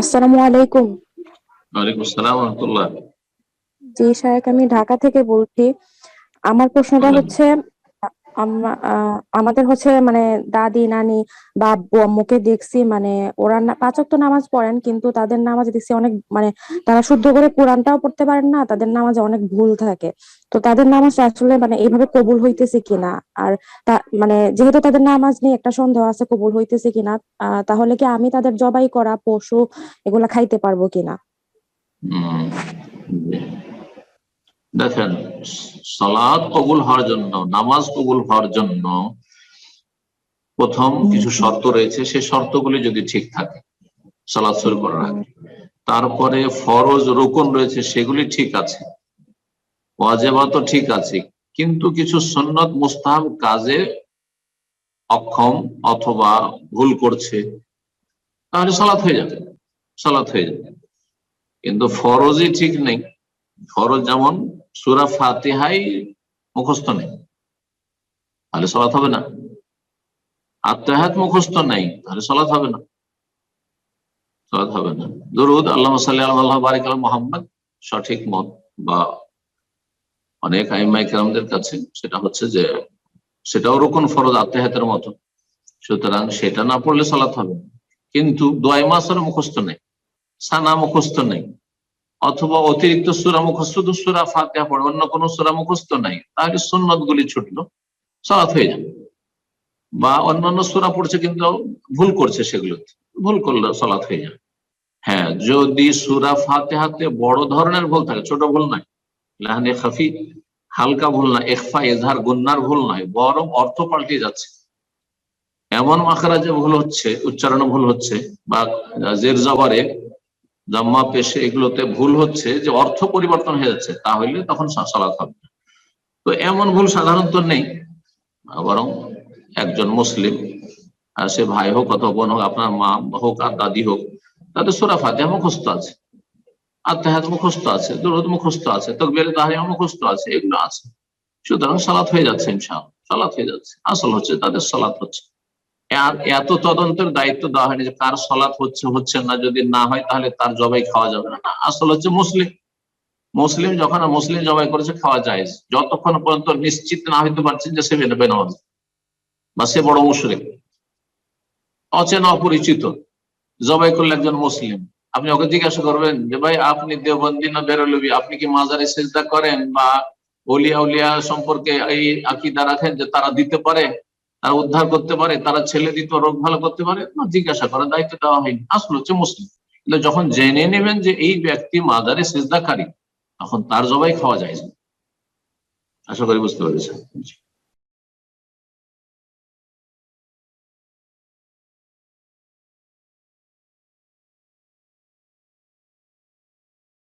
আসসালামু আলাইকুম। ওয়ালাইকুম আসসালাম রাহমাতুল্লাহ। জি শায়েক আমি ঢাকা থেকে বলছি। আমার প্রশ্নটা হচ্ছে আমাদের হচ্ছে মানে দাদি, নানি বা আব্বু দেখছি মানে ওরা পাঁচ ওয়াক্ত নামাজ পড়েন, কিন্তু তাদের নামাজ দেখছি অনেক মানে তারা শুদ্ধ করে কোরআনটাও পড়তে পারেন না, তাদের নামাজে অনেক ভুল থাকে। তো তাদের নামাজ আসলে মানে এইভাবে কবুল হইতেছে কিনা? আর তা মানে যেহেতু তাদের নামাজ নিয়ে একটা সন্দেহ আছে কবুল হইতেছে কিনা তাহলে কি আমি তাদের জবাই করা, পশু, এগুলা খাইতে পারব কিনা। দেখেন সালাদ কবুল হওয়ার জন্য, নামাজ কবুল হওয়ার জন্য প্রথম কিছু শর্ত রয়েছে সেই শর্তগুলি যদি ঠিক থাকে সালাদ শুরু করার আগে। তারপরে ফরজ রোকন রয়েছে, সেগুলি ঠিক আছে। ওয়াজেবা তো ঠিক আছে, কিন্তু কিছু সন্ন্যত মুস্তাহাব কাজে অক্ষম অথবা ভুল করছে, তাহলে সালাত হয়ে যাবে, সালাত হয়ে যাবে। কিন্তু ফরজই ঠিক নেই। ফরজ যেমন সুরা ফাতিহাই মুখস্থ নেই, তাহলে সলাৎ হবে না। আত্মাহাত মুখস্থ নেই, তাহলে সলাৎ হবে না। সলাৎ হবে না। দরুদ আল্লাহ সাল্লি আল্লাহ, বারিক মোহাম্মদ, সঠিক মত বা অনেক আইমাই কেরামদের কাছে সেটা হচ্ছে যে সেটাও রকম ফরজ আত্মাহাতের মতো। সুতরাং সেটা না পড়লে সলাৎ হবে কিন্তু দোয়াই মাসের মুখস্থ নেই, সানা মুখস্থ নেই। অথবা অতিরিক্ত সুরা মুখস্থ সুরা ফাতিহা পড়ে, অন্য কোনো সুরা মুখস্থ নাই। তাহলে সুন্নত গুলি ছুটলো সলাৎ হয়ে যাবে বা অন্যান্য সুরা পড়ছে কিন্তু ভুল করছে সেগুলোতে ভুল করলে সলাৎ হয়ে যাবে হ্যাঁ যদি সুরা ফাতেহাতে বড় ধরনের ভুল থাকে, ছোট ভুল নাই লাহানে খাফি, হালকা ভুল না এখফা এজহার গুন্নার ভুল নয়, বরং অর্থ পাল্টে যাচ্ছে। এমন মাখারাজে ভুল হচ্ছে, উচ্চারণ ভুল হচ্ছে, বা জের জবারে জাম্মা পেশে এগুলোতে ভুল হচ্ছে যে অর্থ পরিবর্তন হয়ে যাচ্ছে তাহলে তখন সালাত হবে। তো এমন ভুল সাধারণত নেই, বরং একজন মুসলিম সে ভাই হোক অথবা বোন হোক, আপনার মা হোক আর দাদি হোক, তাদের সোরা ফাতিহা মুখস্থ আছে। আর আত্মাহাত মুখস্থ আছে, দুরুদ মুখস্থ আছে তো তকবির তাহারিমা মুখস্থ আছে, এগুলো আছে। সুতরাং সালাত হয়ে যাচ্ছে ইনশাআল্লাহ, সালাত হয়ে যাচ্ছে। আসল হচ্ছে তাদের সালাত হচ্ছে। এত তদন্তের দায়িত্ব দেওয়া হয়নি যে কার সলাৎ হচ্ছে হচ্ছে না। যদি না হয়, তাহলে তার জবাই খাওয়া যাবে না। আসল হচ্ছে মুসলিম। মুসলিম যখন, মুসলিম জবাই করেছে, খাওয়া যায় যতক্ষণ পর্যন্ত নিশ্চিত না হইতে পারছেন যে সে বেনে বেনামাজ বা সে বড় মুশরিক। অচেনা অপরিচিত। জবাই করলে একজন মুসলিম। আপনি ওকে জিজ্ঞাসা করবেন যে, ভাই, আপনি দেওবন্দি না বেরোলবি? আপনি কি মাজারে চেষ্টা করেন? বা উলিয়া উলিয়া সম্পর্কে এই আকিদা রাখেন যে তারা দিতে পারে? তারা উদ্ধার করতে পারে, তারা ছেলে দিত, রোগ ভালো করতে পারে, না, জিজ্ঞাসা করার দায়িত্ব দেওয়া হয়নি। আসলে হচ্ছে মুসলিম। কিন্তু যখন জেনে নেবেন যে এই ব্যক্তি মাদারে সেজদাকারী, তখন তার জবাই খাওয়া যায় আশা করি বুঝতে পেরেছেন।